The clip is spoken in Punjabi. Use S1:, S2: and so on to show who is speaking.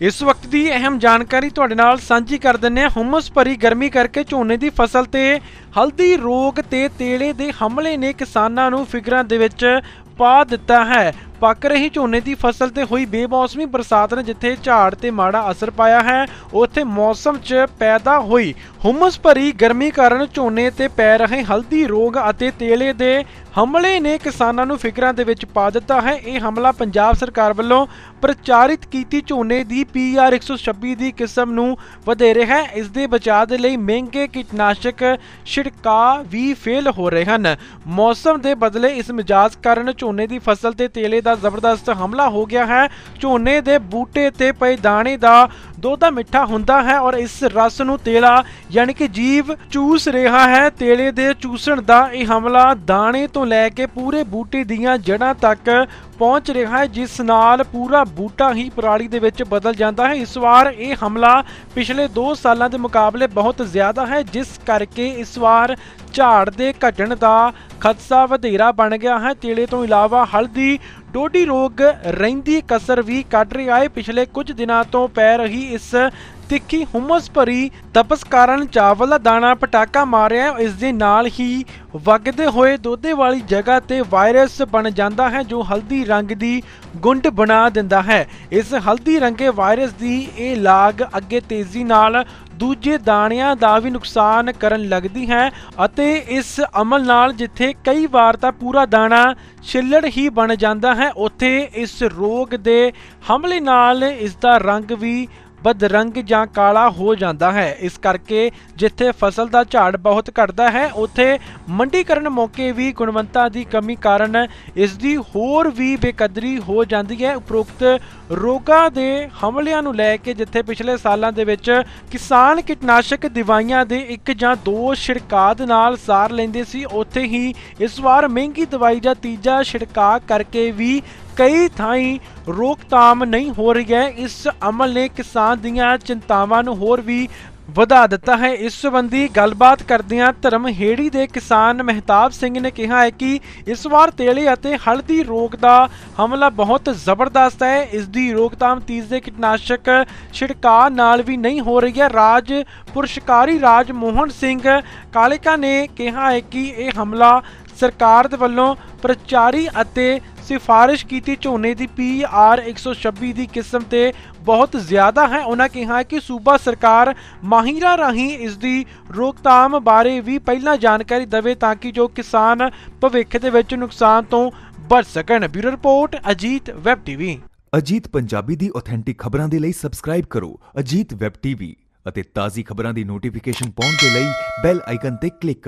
S1: ਇਸ ਵਕਤ ਦੀ ਅਹਿਮ ਜਾਣਕਾਰੀ ਤੁਹਾਡੇ ਨਾਲ ਸਾਂਝੀ ਕਰ ਦਿੰਨੇ ਹਾਂ। ਹੁਮਸ ਭਰੀ ਗਰਮੀ ਕਰਕੇ ਝੋਨੇ ਦੀ ਫਸਲ ਤੇ ਹਲਦੀ ਰੋਗ ਤੇ ਤੇਲੇ ਦੇ ਹਮਲੇ ਨੇ ਕਿਸਾਨਾਂ ਨੂੰ ਫਿਕਰਾਂ ਦੇ ਵਿੱਚ ਪਾ ਦਿੱਤਾ ਹੈ। ਪੱਕ ਰਹੀ ਝੋਨੇ ਦੀ ਫਸਲ ਤੇ ਹੋਈ ਬੇਮੌਸਮੀ ਬਰਸਾਤ ਨੇ ਜਿੱਥੇ ਝਾੜ ਤੇ ਮਾੜਾ ਅਸਰ ਪਾਇਆ ਹੈ, ਉੱਥੇ ਮੌਸਮ 'ਚ ਪੈਦਾ ਹੋਈ ਹੁਮਸ ਭਰੀ ਗਰਮੀ ਕਾਰਨ ਝੋਨੇ ਤੇ ਪੈ ਰਹੇ ਹਲਦੀ ਰੋਗ ਅਤੇ ਤੇਲੇ ਦੇ ਹਮਲੇ ਨੇ ਕਿਸਾਨਾਂ ਨੂੰ ਫਿਕਰਾਂ ਦੇ ਵਿੱਚ ਪਾ ਦਿੱਤਾ ਹੈ। ਇਹ ਹਮਲਾ ਪੰਜਾਬ ਸਰਕਾਰ ਵੱਲੋਂ ਪ੍ਰਚਾਰਿਤ ਕੀਤੀ ਝੋਨੇ ਦੀ PR 126 ਦੀ ਕਿਸਮ ਨੂੰ ਵਧੇਰੇ ਹੈ। ਇਸ ਦੇ ਬਚਾਅ ਦੇ ਲਈ ਮਹਿੰਗੇ ਕੀਟਨਾਸ਼ਕ ਛਿੜਕਾਅ ਵੀ ਫੇਲ ਹੋ ਰਹੇ ਹਨ। ਮੌਸਮ ਦੇ ਬਦਲੇ ਇਸ ਮਿਜਾਜ਼ ਕਾਰਨ ਝੋਨੇ ਦੀ ਫਸਲ ਤੇ ਤੇਲੇ ਦਾ ਜ਼ਬਰਦਸਤ ਹਮਲਾ ਹੋ ਗਿਆ ਹੈ। ਝੋਨੇ ਦੇ ਬੂਟੇ ਤੇ ਪਏ ਦਾਣੇ ਦਾ ਦੁੱਧ ਦਾ ਮਿੱਠਾ ਹੁੰਦਾ ਹੈ ਔਰ ਇਸ ਰਸ ਨੂੰ ਤੇਲਾ ਯਾਨੀ ਕਿ ਜੀਵ ਚੂਸ ਰਿਹਾ ਹੈ। ਤੇਲੇ ਦੇ ਚੂਸਣ ਦਾ ਇਹ ਹਮਲਾ ਦਾਣੇ ਤੋਂ ਲੈ ਕੇ ਪੂਰੇ ਬੂਟੇ ਦੀਆਂ ਜੜ੍ਹਾਂ ਤੱਕ ਪਹੁੰਚ ਰਿਹਾ ਹੈ, ਜਿਸ ਨਾਲ ਪੂਰਾ ਬੂਟਾ ਹੀ ਪਰਾਲੀ ਦੇ ਵਿੱਚ ਬਦਲ ਜਾਂਦਾ ਹੈ। ਇਸ ਵਾਰ ਇਹ ਹਮਲਾ ਪਿਛਲੇ 2 ਸਾਲਾਂ ਦੇ ਮੁਕਾਬਲੇ ਬਹੁਤ ਜ਼ਿਆਦਾ ਹੈ, ਜਿਸ ਕਰਕੇ ਇਸ ਵਾਰ ਝਾੜ ਦੇ ਘਟਣ ਦਾ ਖਦਸ਼ਾ ਵਧੇਰਾ ਬਣ ਗਿਆ ਹੈ। ਤੇਲੇ ਤੋਂ ਇਲਾਵਾ ਹਲਦੀ, ਡੋਡੀ ਰੋਗ ਰਹਿੰਦੀ ਕਸਰ ਵੀ ਕੱਢ ਰਿਹਾ ਹੈ। ਪਿਛਲੇ ਕੁਝ ਦਿਨਾਂ ਤੋਂ ਪੈ ਰਹੀ ਇਸ ਤਿੱਖੀ ਹੁਮਸ ਭਰੀ ਤਪਸ ਕਾਰਨ ਚਾਵਲ ਦਾ ਦਾਣਾ ਪਟਾਕਾ ਮਾਰਿਆ ਹੈ। ਇਸ ਦੇ ਨਾਲ ਹੀ ਵਗਦੇ ਹੋਏ ਦੋਦੇ ਵਾਲੀ ਜਗ੍ਹਾ ਤੇ ਵਾਇਰਸ ਬਣ ਜਾਂਦਾ ਹੈ, ਜੋ ਹਲਦੀ ਰੰਗ ਦੀ ਗੁੰਡ ਬਣਾ ਦਿੰਦਾ ਹੈ ਇਸ ਹਲਦੀ ਰੰਗੇ ਵਾਇਰਸ ਦੀ ਇਹ ਲਾਗ ਅੱਗੇ ਤੇਜ਼ੀ ਨਾਲ ਦੂਜੇ ਦਾਣਿਆਂ ਦਾ ਵੀ ਨੁਕਸਾਨ ਕਰਨ ਲੱਗਦੀ ਹੈ ਅਤੇ ਇਸ ਅਮਲ ਨਾਲ ਜਿੱਥੇ ਕਈ ਵਾਰ ਤਾਂ ਪੂਰਾ ਦਾਣਾ ਛਿੱਲੜ ਹੀ ਬਣ ਜਾਂਦਾ ਹੈ, ਉੱਥੇ ਇਸ ਰੋਗ ਦੇ ਹਮਲੇ ਨਾਲ ਇਸ ਦਾ ਰੰਗ ਵੀ ਬਦਰੰਗ ਜਾਂ ਕਾਲਾ ਹੋ ਜਾਂਦਾ ਹੈ। ਇਸ ਕਰਕੇ ਜਿੱਥੇ ਫਸਲ ਦਾ ਝਾੜ ਬਹੁਤ ਘਟਦਾ ਹੈ, ਉੱਥੇ ਮੰਡੀਕਰਨ ਮੌਕੇ ਵੀ ਗੁਣਵੱਤਾ ਦੀ ਕਮੀ ਕਾਰਨ ਇਸ ਦੀ ਹੋਰ ਵੀ ਬੇਕਦਰੀ ਹੋ ਜਾਂਦੀ ਹੈ। ਉਪਰੋਕਤ ਰੋਗਾਂ ਦੇ ਹਮਲਿਆਂ ਨੂੰ ਲੈ ਕੇ ਜਿੱਥੇ ਪਿਛਲੇ ਸਾਲਾਂ ਦੇ ਵਿੱਚ ਕਿਸਾਨ ਕੀਟਨਾਸ਼ਕ ਦਵਾਈਆਂ ਦੇ ਇੱਕ ਜਾਂ ਦੋ ਛਿੜਕਾਅ ਨਾਲ ਸਾਰ ਲੈਂਦੇ ਸੀ, ਉੱਥੇ ਹੀ ਇਸ ਵਾਰ ਮਹਿੰਗੀ ਦਵਾਈ ਜਾਂ ਤੀਜਾ ਛਿੜਕਾਅ ਕਰਕੇ ਵੀ ਕਈ ਥਾਈਂ ਰੋਕਥਾਮ ਨਹੀਂ ਹੋ ਰਹੀ ਹੈ। ਇਸ ਅਮਲ ਨੇ ਕਿਸਾਨ ਦੀਆਂ ਚਿੰਤਾਵਾਂ ਨੂੰ ਹੋਰ ਵੀ ਵਧਾ ਦਿੱਤਾ ਹੈ। ਇਸ ਸੰਬੰਧੀ ਗੱਲਬਾਤ ਕਰਦਿਆਂ ਧਰਮਹੇੜੀ ਦੇ ਕਿਸਾਨ ਮਹਿਤਾਬ ਸਿੰਘ ਨੇ ਕਿਹਾ ਹੈ ਕਿ ਇਸ ਵਾਰ ਤੇਲੇ ਅਤੇ ਹਲਦੀ ਰੋਗ ਦਾ ਹਮਲਾ ਬਹੁਤ ਜ਼ਬਰਦਸਤ ਹੈ। ਇਸ ਦੀ ਰੋਕਥਾਮ ਤੀਸਰੇ ਕੀਟਨਾਸ਼ਕ ਛਿੜਕਾਅ ਨਾਲ ਵੀ ਨਹੀਂ ਹੋ ਰਹੀ ਹੈ। ਰਾਜ ਪੁਰਸ਼ਕਾਰੀ ਰਾਜ ਮੋਹਨ ਸਿੰਘ ਕਾਲੇਕਾ ਨੇ ਕਿਹਾ ਹੈ ਕਿ ਇਹ ਹਮਲਾ ਸਰਕਾਰ ਦੇ ਵੱਲੋਂ ਪ੍ਰਚਾਰੀ ਅਤੇ ਸਿਫਾਰਿਸ਼ ਕੀਤੀ ਝੋਨੇ ਦੀ PR 126 ਦੀ ਕਿਸਮ ਤੇ ਬਹੁਤ ਜ਼ਿਆਦਾ ਹੈ। ਉਹਨਾਂ ਕਿਹਾ ਕਿ ਸੂਬਾ ਸਰਕਾਰ ਮਾਹਿਰਾਂ ਰਾਹੀਂ ਇਸ ਦੀ ਰੋਕਥਾਮ ਬਾਰੇ ਵੀ ਪਹਿਲਾਂ ਜਾਣਕਾਰੀ ਦੇਵੇ ਤਾਂ ਕਿ ਜੋ ਕਿਸਾਨ ਭਵਿੱਖ ਦੇ ਵਿੱਚ ਨੁਕਸਾਨ ਤੋਂ ਬਚ ਸਕਣ। Bureau report, Ajit web TV.
S2: Ajit Punjabi ਦੀ ਆਥੈਂਟਿਕ ਖਬਰਾਂ ਦੇ ਲਈ ਸਬਸਕ੍ਰਾਈਬ ਕਰੋ ਅਜੀਤ ਵੈਬ ਟੀਵੀ ਅਤੇ ਤਾਜ਼ੀ ਖਬਰਾਂ ਦੀ ਨੋਟੀਫਿਕੇਸ਼ਨ ਪਾਉਣ ਦੇ ਲਈ ਬੈਲ ਆਈਕਨ ਤੇ ਕਲਿੱਕ ਕਰੋ।